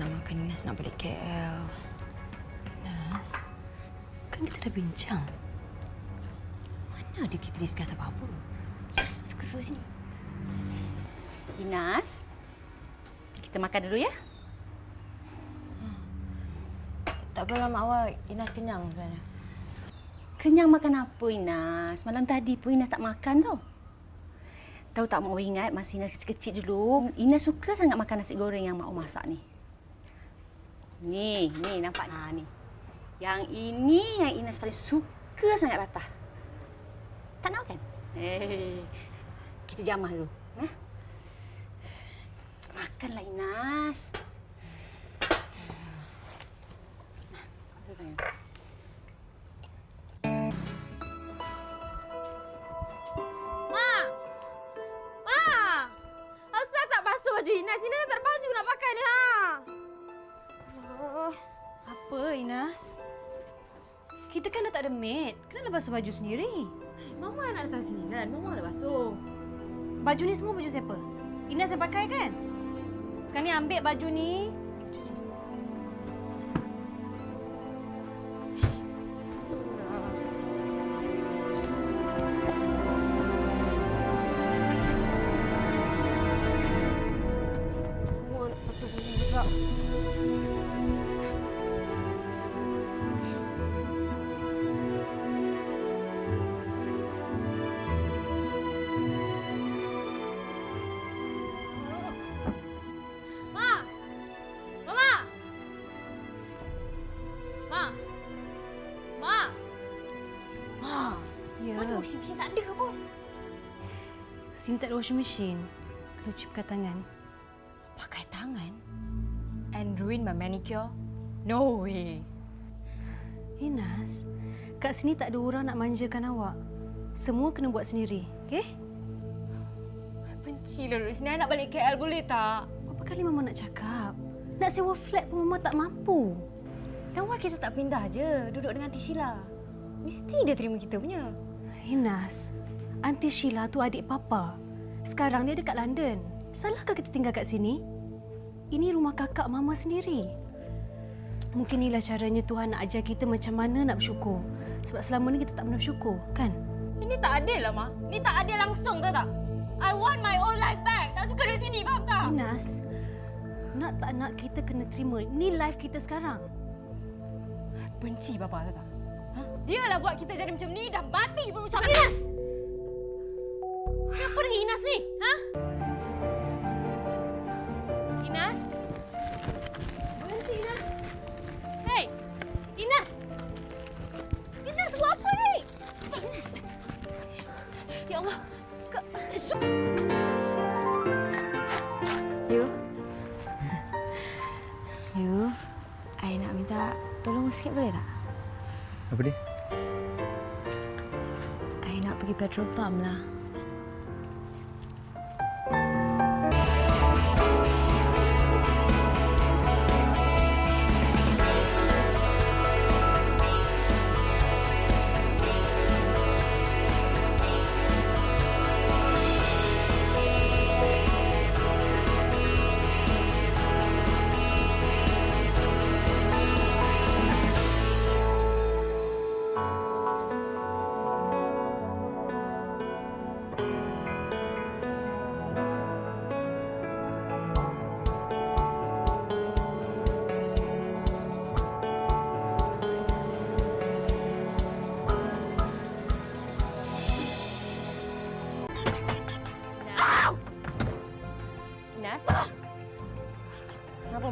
kan Ines nak balik KL. Nas, kan kita dah bincang. Mana ada kita discuss apa-apa? Ines tak suka duduk sini. Inas, kita makan dulu ya. Tak apa lama awak. Ines kenyang sebenarnya. Kenyang makan apa Inas? Malam tadi pun Inas tak makan tau. Tahu tak Mak ingat masa Inas kecil-kecil dulu, Inas suka sangat makan nasi goreng yang Mak masak ni. Ni, ni nampak ha, ni. Yang ini yang Inas paling suka sangat ratah. Tak nak kan? Eh, kita jamah dulu. Eh? Makanlah Inas. Inas? Inas tak ada baju nak pakai ni, ha? Apa, Inas? Kita kan dah tak ada maid. Kenapa basuh baju sendiri? Mama nak datang sini kan? Mama nak basuh. Baju ni semua baju siapa? Inas yang pakai kan? Sekarang ni ambil baju ni. Cuci. Nak basuh sini juga. Mana washing machine tak ada pun? Sini tak ada washing machine. Kena cuci pakai tangan. Pakai tangan? And ruin my manicure? No way. Inas, kat sini tak ada orang nak manjakan awak. Semua kena buat sendiri, okey? Benci lah duduk sini. I nak balik KL boleh tak? Berapa kali Mama nak cakap? Nak sewa flat pun Mama tak mampu. Then why kita tak pindah je duduk dengan Aunty Sheila? Mesti dia terima kita punya. Inas, Aunty Sheila tu adik Papa. Sekarang dia dekat London. Salahkah kita tinggal kat sini? Ini rumah kakak Mama sendiri. Mungkin inilah caranya Tuhan nak ajar kita macam mana nak bersyukur. Sebab selama ni kita tak pernah bersyukur, kan? Ini tak adil lah, Ma. Ini tak adil langsung, tahu tak? I want my own life back. Tak suka duduk sini, faham tak? Inas, nak tak nak kita kena terima. Ini life kita sekarang. Benci bapa tahu tak? Dia lah buat kita jadi macam ni. Dah mati pun bersama Inas! Apa dengan Inas ni? Ha? Inas? Berhenti, Inas. Hei! Inas! Inas, buat apa ni? Inas! Ya Allah! Kak, su- You? you? I nak minta tolong sikit boleh tak? Apa dia? Pergi petrol pump lah.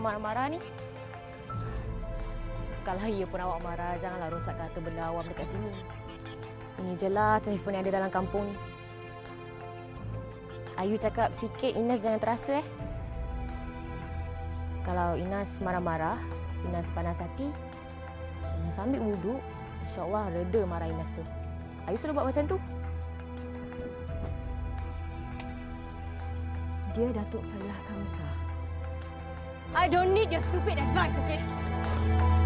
Kenapa marah-marah ni? Kalau ia pun awak marah, janganlah rosak kata benda awam dekat sini. Ini je lah telefon yang ada dalam kampung ni. Ayu cakap sikit Inas jangan terasa eh. Kalau Inas marah-marah, Inas panas hati, Inas ambil wuduk, insyaAllah reda marah Inas tu. Ayu selalu buat macam tu. Dia Datuk Falah Kamsa. I don't need your stupid advice, okay?